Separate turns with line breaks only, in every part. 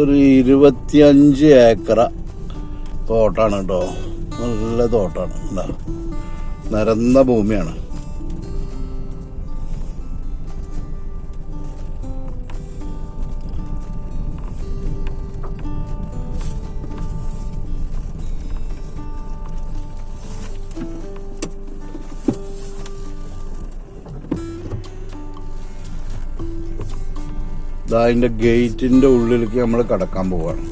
ഒരു ഇരുപത്തിയഞ്ച് ഏക്കറ തോട്ടാണ് കേട്ടോ. നല്ല തോട്ടാണ്. എന്താ നിരന്ന ഭൂമിയാണ്. അതിന്റെ ഗേറ്റിന്റെ ഉള്ളിലേക്ക് നമ്മൾ കടക്കാൻ പോവാണ്.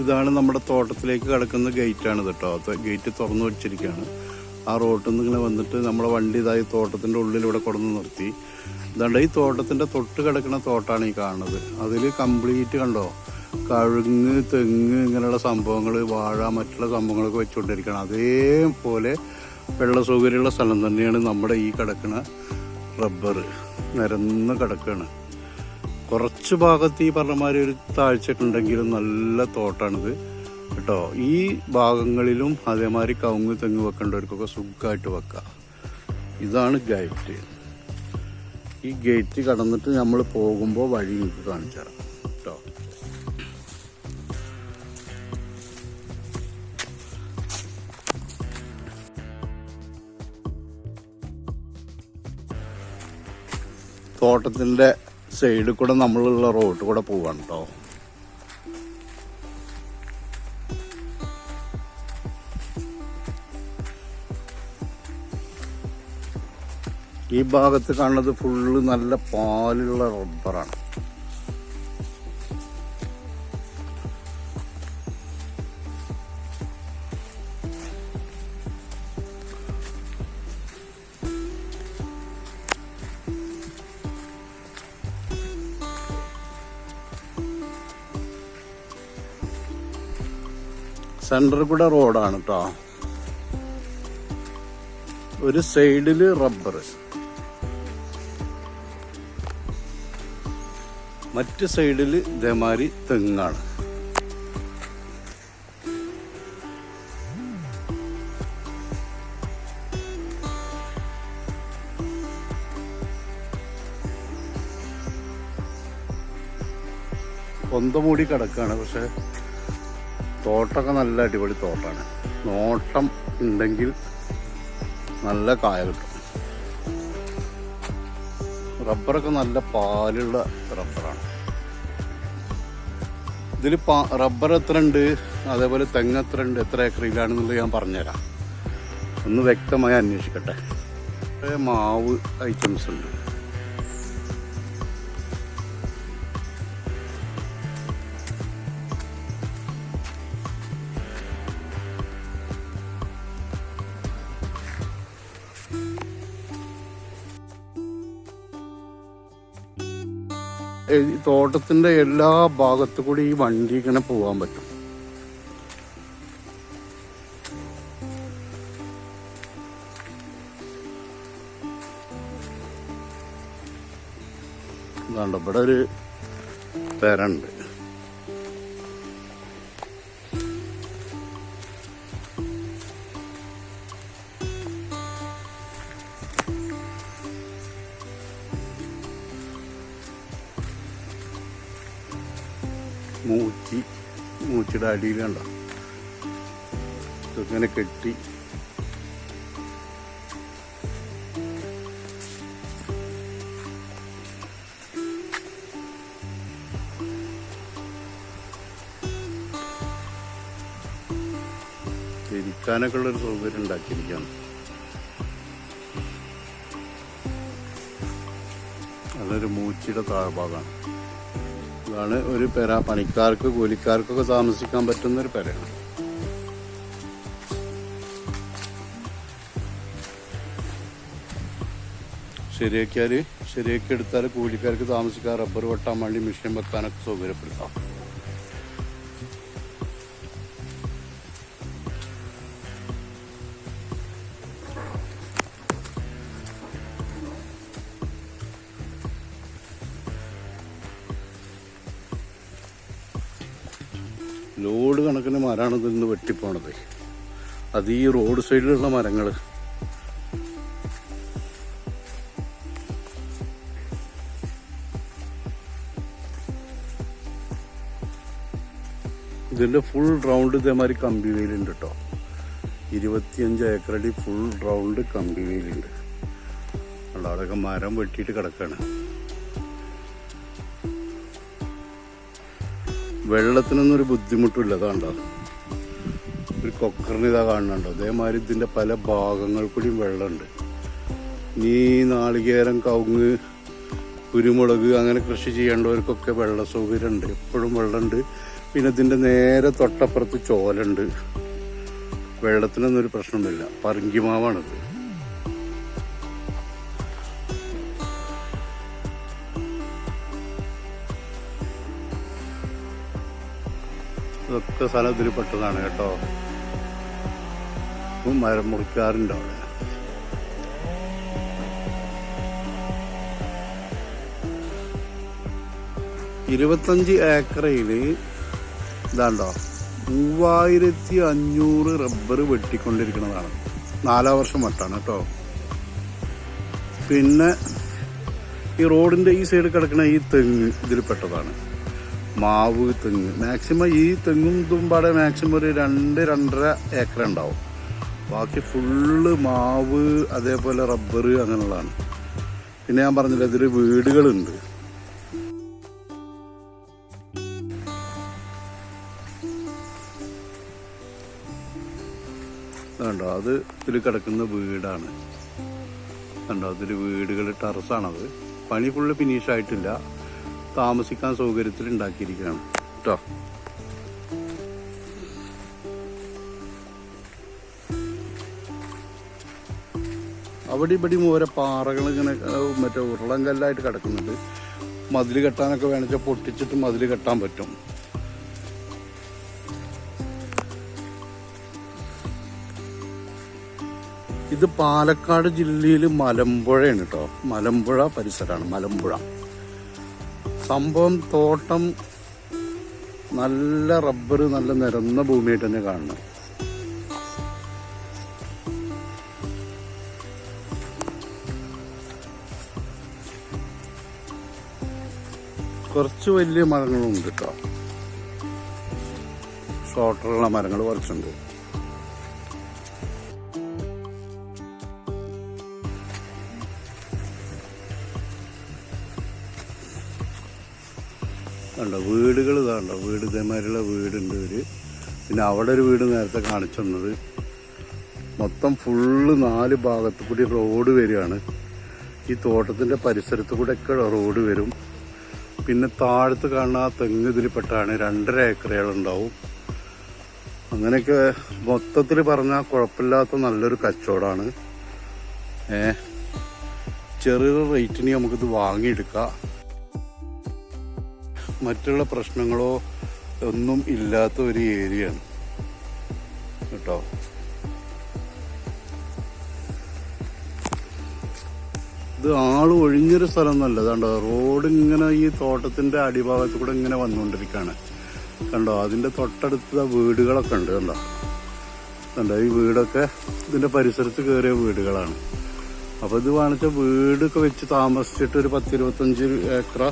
ഇതാണ് നമ്മുടെ തോട്ടത്തിലേക്ക് കിടക്കുന്ന ഗേറ്റാണ് കേട്ടോ ഗേറ്റ് തുറന്നു വെച്ചിരിക്കുകയാണ്. ആ റോട്ടിൽ നിന്ന് ഇങ്ങനെ വന്നിട്ട് നമ്മളെ വണ്ടി ഇതായി തോട്ടത്തിന്റെ ഉള്ളിൽ ഇവിടെ കൊടുന്ന് നിർത്തി. ഇതാണ്ട് ഈ തോട്ടത്തിന്റെ തൊട്ട് കിടക്കുന്ന തോട്ടാണ് ഈ കാണുന്നത്. അതിൽ കംപ്ലീറ്റ് കണ്ടോ? കഴുങ്ങ് തെങ്ങ് ഇങ്ങനെയുള്ള സംഭവങ്ങൾ വാഴ മറ്റുള്ള സംഭവങ്ങളൊക്കെ വെച്ചുകൊണ്ടിരിക്കുകയാണ് അതേപോലെ വെള്ള സൗകര്യമുള്ള സ്ഥലം തന്നെയാണ് നമ്മുടെ ഈ കിടക്കുന്ന റബ്ബർ. നിരന്ന് കിടക്കുകയാണ്. കുറച്ച് ഭാഗത്ത് ഈ പറഞ്ഞമാതിരി ഒരു താഴ്ചയൊക്കെ ഉണ്ടെങ്കിലും നല്ല തോട്ടാണിത്. കേട്ടോ? ഈ ഭാഗങ്ങളിലും അതേമാതിരി കവുങ്ങ് തെങ്ങ് വെക്കേണ്ടവർക്കൊക്കെ സുഖമായിട്ട് വെക്കാം. ഇതാണ് ഗേറ്റ്. ഈ ഗേറ്റ് കടന്നിട്ട് നമ്മൾ പോകുമ്പോൾ വഴി നിങ്ങൾക്ക് കാണിച്ചു തരാം കേട്ടോ? തോട്ടത്തിന്റെ സൈഡിൽ കൂടെ നമ്മളുള്ള റോഡ് കൂടെ പോവാണ് കേട്ടോ ഈ ഭാഗത്ത് കാണുന്നത് ഫുള്ള് നല്ല പാലുള്ള റബ്ബറാണ് സെന്ററിൽ കൂടെ റോഡാണ് കേട്ടോ ഒരു സൈഡിൽ റബ്ബർ മറ്റു സൈഡിൽ ഇതേമാതിരി തെങ്ങാണ്. പൊന്തമൂടി കിടക്കാണ് പക്ഷെ തോട്ടമൊക്കെ നല്ല അടിപൊളി തോട്ടമാണ് നോട്ടം ഉണ്ടെങ്കിൽ നല്ല കായ കിട്ടും. റബ്ബറൊക്കെ നല്ല പാലുള്ള റബ്ബറാണ്. ഇതിൽ റബ്ബർ എത്ര ഉണ്ട്? അതേപോലെ തെങ്ങ് എത്ര ഉണ്ട്? എത്ര ഏക്കറിലാണെന്നുള്ളത് ഞാൻ പറഞ്ഞുതരാം. ഒന്ന് വ്യക്തമായി അന്വേഷിക്കട്ടെ. മാവ് ഐറ്റംസ് ഉണ്ട്. തോട്ടത്തിന്റെ എല്ലാ ഭാഗത്തു കൂടി ഈ വണ്ടി ഇങ്ങനെ പോകാൻ പറ്റും. ഇതാണ്ട് ഇവിടെ ഒരു പെരണ്ട്. മൂച്ചി മൂച്ചിയുടെ അടിയിൽ കണ്ട? ഇങ്ങനെ കെട്ടി. ഇരിക്കാനൊക്കെ ഉള്ളൊരു സൗകര്യം ഉണ്ടാക്കിയിരിക്കുകയാണ്. അതൊരു മൂച്ചിയുടെ താഴ്ഭാഗമാണ്. ഇതാണ് ഒരു പെര പണിക്കാർക്ക് കൂലിക്കാർക്കൊക്കെ താമസിക്കാൻ പറ്റുന്ന ഒരു പെരയാണ്. ശരിയാക്കിയാൽ ശരിയാക്കി എടുത്താൽ കൂലിക്കാർക്ക് താമസിക്കാൻ റബ്ബർ വെട്ടാൻ വേണ്ടി മെഷീൻ വെക്കാനൊക്കെ സൗകര്യപ്പെടുത്താം. ലോഡ് കണക്കിന് മരമാണ് ഇതിൽ നിന്ന് വെട്ടിപ്പോണത്. അത് ഈ റോഡ് സൈഡിലുള്ള മരങ്ങൾ ഇതിന്റെ ഫുൾ റൗണ്ട് ഇതേമാതിരി കമ്പി വെയിലുണ്ട് കേട്ടോ ഇരുപത്തിയഞ്ച് ഏക്കറടി ഫുൾ റൗണ്ട് കമ്പി വെയിലുണ്ട്. ഉള്ള അവിടെയൊക്കെ മരം വെട്ടിയിട്ട് കിടക്കാണ്. വെള്ളത്തിനൊന്നും ഒരു ബുദ്ധിമുട്ടില്ല അതാണ്ടോ ഒരു കൊക്കറിന് ഇതാ കാണുന്നുണ്ടോ അതേമാതിരി ഇതിന്റെ പല ഭാഗങ്ങൾ കൂടിയും വെള്ളമുണ്ട്. നീ നാളികേരം കവുങ്ങ് കുരുമുളക് അങ്ങനെ കൃഷി ചെയ്യേണ്ടവർക്കൊക്കെ വെള്ള സൗകര്യമുണ്ട്. എപ്പോഴും വെള്ളമുണ്ട്. പിന്നെ ഇതിന്റെ നേരെ തൊട്ടപ്പുറത്ത് ചോലുണ്ട് വെള്ളത്തിനൊന്നും ഒരു പ്രശ്നമില്ല. പറങ്കിമാവാണിത് ഇതൊക്കെ സ്ഥലം ഇതിൽ പെട്ടതാണ് കേട്ടോ മരം മുറിക്കാറുണ്ട് അവിടെ. ഇരുപത്തഞ്ച് ഏക്കറയിൽ ഇതാണ്ടോ മൂവായിരത്തി അഞ്ഞൂറ് റബ്ബർ വെട്ടിക്കൊണ്ടിരിക്കുന്നതാണ്. നാലാം വർഷം വട്ടാണ് കേട്ടോ. പിന്നെ ഈ റോഡിന്റെ ഈ സൈഡ് കിടക്കുന്ന ഈ തെങ്ങ് ഇതിൽ പെട്ടതാണ് മാവ് തെങ്ങ്. മാക്സിമം ഈ തെങ്ങും തുമ്പാടെ മാക്സിമം ഒരു രണ്ട് രണ്ടര ഏക്കർ ഉണ്ടാവും. ബാക്കി ഫുള്ള് മാവ് അതേപോലെ റബ്ബർ അങ്ങനെയുള്ളതാണ്. പിന്നെ ഞാൻ പറഞ്ഞില്ല ഇതിൽ വീടുകളുണ്ട്. കണ്ടോ അത് ഇതിൽ കിടക്കുന്ന വീടാണ്. കണ്ടോ അതിൽ വീടുകൾ ടെറസാണത്. പണി ഫുള്ള് ഫിനിഷ് ആയിട്ടില്ല. താമസിക്കാൻ സൗകര്യത്തിൽ ഉണ്ടാക്കിയിരിക്കുകയാണ് കേട്ടോ അവിടെ ഇവിടെയും ഓരോ പാറകൾ ഇങ്ങനെ മറ്റേ ഉരുളം കല്ലായിട്ട് കിടക്കുന്നുണ്ട്. മതിൽ കെട്ടാനൊക്കെ വേണമെച്ചാൽ പൊട്ടിച്ചിട്ട് മതിൽ കെട്ടാൻ പറ്റും. ഇത് പാലക്കാട് ജില്ലയിൽ മലമ്പുഴയാണ് കേട്ടോ മലമ്പുഴ പരിസരമാണ് മലമ്പുഴ. സംഭവം തോട്ടം നല്ല റബ്ബർ നല്ല നിരന്ന ഭൂമിയായിട്ട് തന്നെ കാണണം. കുറച്ച് വലിയ മരങ്ങളുണ്ട് കേട്ടോ. ഷോർട്ടറുള്ള മരങ്ങൾ കുറച്ചുണ്ട്. കണ്ടോ വീടുകൾ ഇതാണ്ടോ വീട് ഇതേമാതിരിയുള്ള വീടുണ്ട് ഒരു. പിന്നെ അവിടെ ഒരു വീട് നേരത്തെ കാണിച്ചു തന്നത്. മൊത്തം ഫുള്ള് നാല് ഭാഗത്ത് കൂടി റോഡ് വരികയാണ്. ഈ തോട്ടത്തിന്റെ പരിസരത്ത് കൂടെ ഒക്കെ റോഡ് വരും. പിന്നെ താഴത്ത് കാണുന്ന തെങ്ങ് ഇതിൽപ്പെട്ടാണ് രണ്ടര ഏക്കറുകളുണ്ടാവും അങ്ങനെയൊക്കെ മൊത്തത്തിൽ പറഞ്ഞാൽ കുഴപ്പമില്ലാത്ത നല്ലൊരു കച്ചവടമാണ്. ഏ ചെറിയ റേറ്റിന് നമുക്കിത് വാങ്ങിയെടുക്കാം. മറ്റുള്ള പ്രശ്നങ്ങളോ ഒന്നും ഇല്ലാത്ത ഒരു ഏരിയയാണ് കേട്ടോ? ഇത് ആൾ ഒഴിഞ്ഞൊരു സ്ഥലം ഒന്നല്ല കണ്ടോ റോഡ് ഇങ്ങനെ ഈ തോട്ടത്തിന്റെ അടിഭാഗത്ത് കൂടെ ഇങ്ങനെ വന്നുകൊണ്ടിരിക്കുകയാണ്. കണ്ടോ അതിന്റെ തൊട്ടടുത്ത വീടുകളൊക്കെ ഉണ്ട് കണ്ടോ? കണ്ടോ ഈ വീടൊക്കെ ഇതിന്റെ പരിസരത്ത് കയറിയ വീടുകളാണ്. അപ്പൊ ഇത് വാണിച്ച വീടൊക്കെ വെച്ച് താമസിച്ചിട്ട് ഒരു പത്തിരുപത്തഞ്ച് ഏക്കറ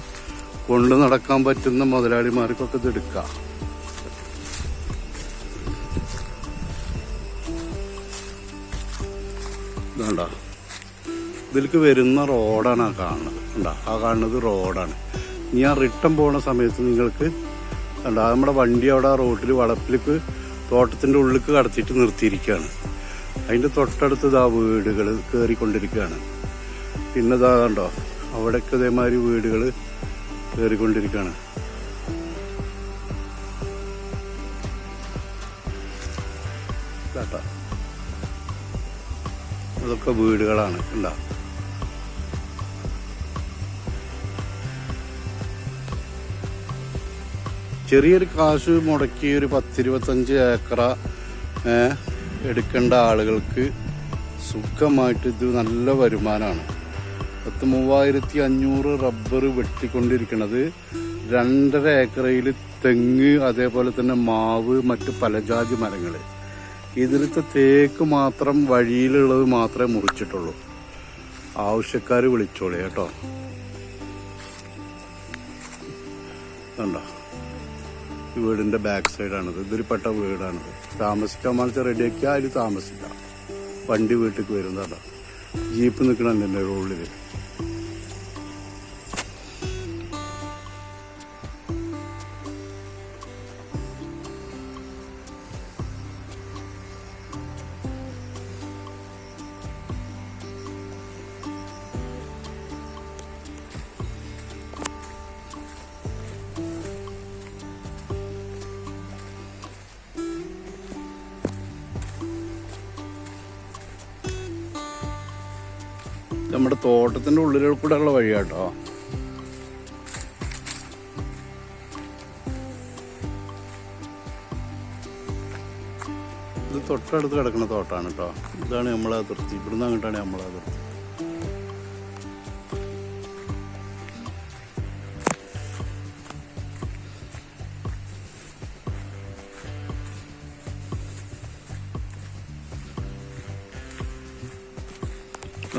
കൊണ്ട് നടക്കാൻ പറ്റുന്ന മുതലാളിമാർക്കൊക്കെ ഇത് എടുക്കാം. ഇതിലേക്ക് വരുന്ന റോഡാണ് ആ കാണുന്നത്. കണ്ടാ ആ കാണുന്നത് റോഡാണ്. ഇനി ആ റിട്ടേൺ പോണ സമയത്ത് നിങ്ങൾക്ക് കണ്ടാ നമ്മുടെ വണ്ടി അവിടെ ആ റോട്ടിൽ വളപ്പിലേക്ക് തോട്ടത്തിന്റെ ഉള്ളിലേക്ക് കടത്തിയിട്ട് നിർത്തിയിരിക്കുകയാണ്. അതിന്റെ തൊട്ടടുത്ത് ഇതാ വീടുകൾ കയറിക്കൊണ്ടിരിക്കുകയാണ് പിന്നെ ഇതാ കണ്ടോ അവിടെയൊക്കെ ഇതേമാതിരി വീടുകൾ കയറിക്കൊണ്ടിരിക്കുകയാണ്. അതൊക്കെ വീടുകളാണ് കണ്ടോ ചെറിയൊരു കാശ് മുടക്കി ഒരു പത്തിരുപത്തഞ്ച് ഏക്കറ എടുക്കേണ്ട ആളുകൾക്ക് സുഖമായിട്ട് ഇത് നല്ല വരുമാനമാണ്. പത്ത് മൂവായിരത്തി അഞ്ഞൂറ് റബ്ബർ വെട്ടിക്കൊണ്ടിരിക്കുന്നത് രണ്ടര ഏക്കറയിൽ തെങ്ങ് അതേപോലെ തന്നെ മാവ് മറ്റ് പലജാതി മരങ്ങൾ ഇതിലത്തെ തേക്ക് മാത്രം വഴിയിലുള്ളത് മാത്രമേ മുറിച്ചിട്ടുള്ളൂ. ആവശ്യക്കാർ വിളിച്ചോളി കേട്ടോ. കണ്ടോ? ഈ വീടിന്റെ ബാക്ക് സൈഡാണിത്. ഇതിൽ പെട്ട വീടാണിത്. താമസിക്കാൻ മനസ്സിൽ റെഡിയാക്കിയാൽ അതിൽ താമസിക്കാം. വണ്ടി വീട്ടിലേക്ക് വരുന്നതാണ്. ജീപ്പ് നിൽക്കണം എന്റെ റോഡിൽ നമ്മുടെ തോട്ടത്തിന്റെ ഉള്ളിൽ കൂടെ ഉള്ള വഴിയാട്ടോ. ഇത് തൊട്ടടുത്ത് കിടക്കുന്ന തോട്ടാണ് കേട്ടോ. ഇതാണ് നമ്മളെ അതിർത്തി. ഇവിടുന്ന് അങ്ങോട്ടാണ് നമ്മളെ അതിർത്തി.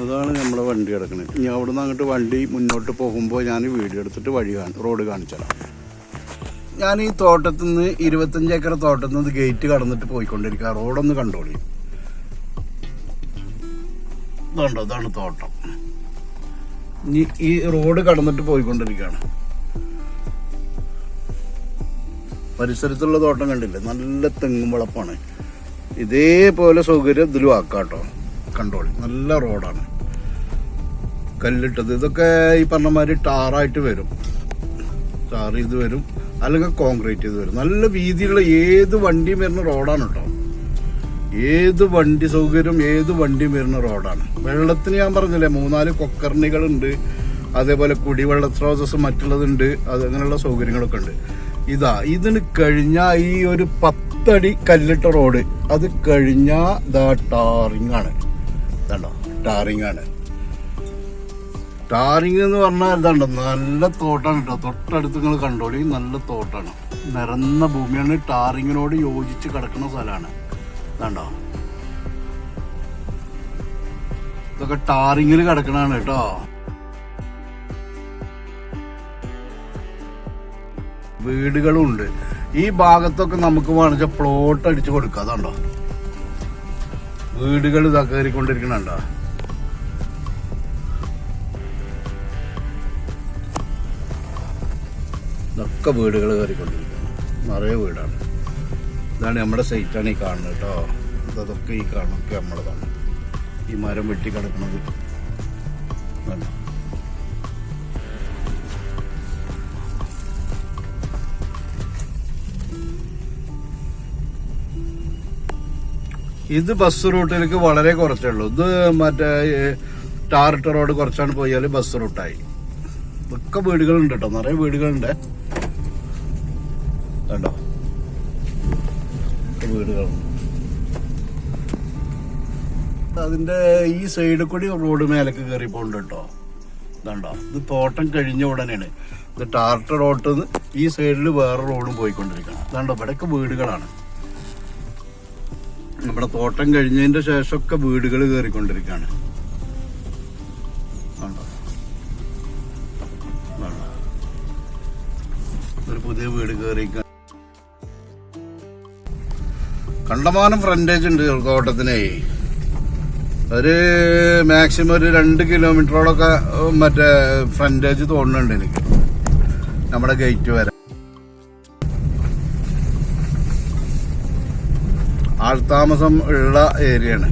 അതാണ് നമ്മളെ വണ്ടി കിടക്കുന്നത് ഇനി അവിടെ അങ്ങോട്ട് വണ്ടി മുന്നോട്ട് പോകുമ്പോൾ ഞാൻ വീഡിയോ എടുത്തിട്ട് വഴി റോഡ് കാണിച്ചാൽ ഞാൻ ഈ തോട്ടത്തിൽ നിന്ന് ഇരുപത്തഞ്ച് ഏക്കർ തോട്ടത്തിൽ നിന്ന് ഗേറ്റ് കടന്നിട്ട് പോയിക്കൊണ്ടിരിക്കുക റോഡൊന്ന് കണ്ടോളി. ഇതുണ്ടോ? ഇതാണ് തോട്ടം. ഈ റോഡ് കടന്നിട്ട് പോയിക്കൊണ്ടിരിക്കുകയാണ് പരിസരത്തുള്ള തോട്ടം കണ്ടില്ലേ? നല്ല തെങ്ങും വളപ്പാണ്. ഇതേപോലെ സൗകര്യം ഇതിലും ആക്കാം കേട്ടോ കണ്ടോളി. നല്ല റോഡാണ്. കല്ലിട്ടത്. ഇതൊക്കെ ഈ പറഞ്ഞ മാതിരി ടാറായിട്ട് വരും. ടാർ ചെയ്ത് വരും. അല്ലെങ്കിൽ കോൺക്രീറ്റ് ചെയ്ത് വരും. നല്ല വീതിയുള്ള ഏത് വണ്ടിയും വരുന്ന റോഡാണ് കേട്ടോ ഏത് വണ്ടി സൗകര്യം ഏത് വണ്ടിയും വരുന്ന റോഡാണ്. വെള്ളത്തിന് ഞാൻ പറഞ്ഞില്ലേ മൂന്നാൽ കൊക്കർണികളുണ്ട്. അതേപോലെ കുടിവെള്ള സ്രോതസ് മറ്റുള്ളതുണ്ട്. അത് അങ്ങനെയുള്ള സൗകര്യങ്ങളൊക്കെ ഉണ്ട്. ഇതാ ഇതിന് കഴിഞ്ഞ ഈ ഒരു പത്തടി കല്ലിട്ട റോഡ്. അത് കഴിഞ്ഞ ദാ ടാറിംഗ് ആണ് ഇതാണ്ടോ ടാറിങ് ആണ്. ടാറിങ് എന്ന് പറഞ്ഞാൽ ഇതാണ്ടോ നല്ല തോട്ടാണ് കേട്ടോ. തൊട്ടടുത്ത് നിങ്ങൾ കണ്ടോളി നല്ല തോട്ടാണ്. നിരന്ന ഭൂമിയാണ് ടാറിങ്ങിനോട് യോജിച്ച് കിടക്കുന്ന സ്ഥലമാണ്. ഇതാണ്ടോ. ഇതൊക്കെ ടാറിങ്ങിൽ കിടക്കണാണ് കേട്ടോ. വീടുകളും ഉണ്ട് ഈ ഭാഗത്തൊക്കെ നമുക്ക് വേണമെങ്കിൽ പ്ലോട്ട് അടിച്ചു കൊടുക്കാം. അതുണ്ടോ. വീടുകൾ ഇതാ ഇതൊക്കെ വീടുകൾ കയറിക്കൊണ്ടിരിക്കുന്നു. നിറയെ വീടാണ്. ഇതാണ് നമ്മുടെ സൈറ്റാണ് ഈ കാണുന്നത് കേട്ടോ. ഇതൊക്കെ ഈ കാണുന്നൊക്കെ നമ്മളതാണ്. ഈ മരം വെട്ടി കിടക്കുന്നത്. ഇത് ബസ് റൂട്ടിലേക്ക് വളരെ കുറച്ചേ ഉള്ളൂ ഇത് മറ്റേ ടാറിട്ട റോഡ് കുറച്ചാണ് പോയാൽ ബസ് റൂട്ടായി ഒക്കെ വീടുകളുണ്ട് കേട്ടോ നിറയെ വീടുകളുണ്ട്. കണ്ടോ? വീടുകളുണ്ട്. അതിന്റെ ഈ സൈഡിൽ കൂടി റോഡ് മേലേക്ക് കയറി പോകുന്നുണ്ട് കേട്ടോ ഇതുണ്ടോ ഇത് തോട്ടം കഴിഞ്ഞ ഉടനെയാണ്. ഇത് ടാർട്ട റോഡ് ഈ സൈഡിൽ വേറെ റോഡും പോയിക്കൊണ്ടിരിക്കണം. ഇതാണ്ടോ ഇവിടെയൊക്കെ വീടുകളാണ്. നമ്മുടെ തോട്ടം കഴിഞ്ഞതിന്റെ ശേഷമൊക്കെ വീടുകൾ കയറിക്കൊണ്ടിരിക്കുകയാണ്. കണ്ടോ? കണ്ടോ? ഒരു പുതിയ വീട് കയറി കണ്ടമാനം ഫ്രണ്ടേജ് ഉണ്ട് തോട്ടത്തിനേ ഒരു മാക്സിമം ഒരു രണ്ട് കിലോമീറ്ററോളൊക്കെ മറ്റേ ഫ്രണ്ടേജ് തോന്നുന്നുണ്ട് എനിക്ക്. നമ്മുടെ ഗേറ്റ് വരെ. ആൾതാമസം ഉള്ള ഏരിയയാണ്.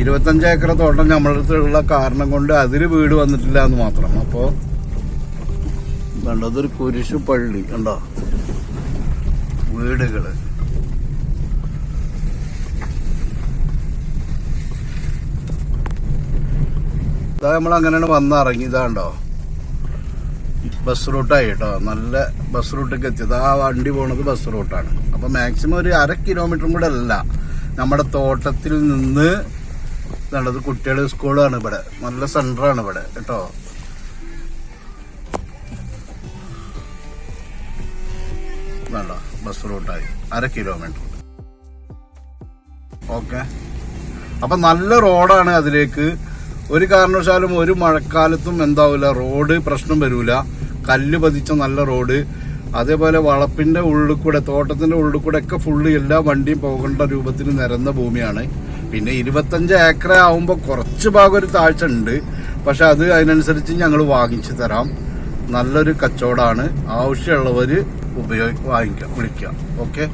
ഇരുപത്തഞ്ച് ഏക്കർ തോട്ടം നമ്മളുടെ അടുത്തുള്ള കാരണം കൊണ്ട് അതിൽ വീട് വന്നിട്ടില്ല എന്ന് മാത്രം. അപ്പോ കണ്ടോ അതൊരു കുരിശു പള്ളി കണ്ടോ? വീടുകൾ. ഇതാ നമ്മൾ അങ്ങനെയാണ് വന്നിറങ്ങി ഇതാണ്ടോ ബസ് റൂട്ടായി കേട്ടോ നല്ല ബസ് റൂട്ടൊക്കെ എത്തിയത്. ആ വണ്ടി പോണത് ബസ് റൂട്ടാണ് അപ്പൊ മാക്സിമം ഒരു അര കിലോമീറ്ററും കൂടെ അല്ല. നമ്മുടെ തോട്ടത്തിൽ നിന്ന് നല്ലത് കുട്ടികളുടെ സ്കൂളാണ് ഇവിടെ. നല്ല സെന്ററാണ് ഇവിടെ കേട്ടോ. വേണ്ട ബസ് റൂട്ടായി അര കിലോമീറ്റർ ഓക്കെ അപ്പൊ നല്ല റോഡാണ് അതിലേക്ക്. ഒരു കാരണവശാലും ഒരു മഴക്കാലത്തും എന്താവില്ല റോഡ് പ്രശ്നം വരൂല. കല്ല് പതിച്ച നല്ല റോഡ്. അതേപോലെ വളപ്പിന്റെ ഉള്ളിൽ കൂടെ തോട്ടത്തിന്റെ ഉള്ളിൽ കൂടെ ഒക്കെ ഫുള്ള് എല്ലാ വണ്ടിയും പോകേണ്ട രൂപത്തിൽ നിരന്ന ഭൂമിയാണ്. പിന്നെ ഇരുപത്തഞ്ച് ഏക്കർ ആവുമ്പോൾ കുറച്ച് ഭാഗം ഒരു താഴ്ച ഉണ്ട്. പക്ഷെ അത് അതിനനുസരിച്ച് ഞങ്ങൾ വാങ്ങിച്ചു തരാം. നല്ലൊരു കച്ചവടമാണ് ആവശ്യമുള്ളവർ ഉപയോഗ വാങ്ങിക്കാം വിളിക്കാം. ഓക്കെ?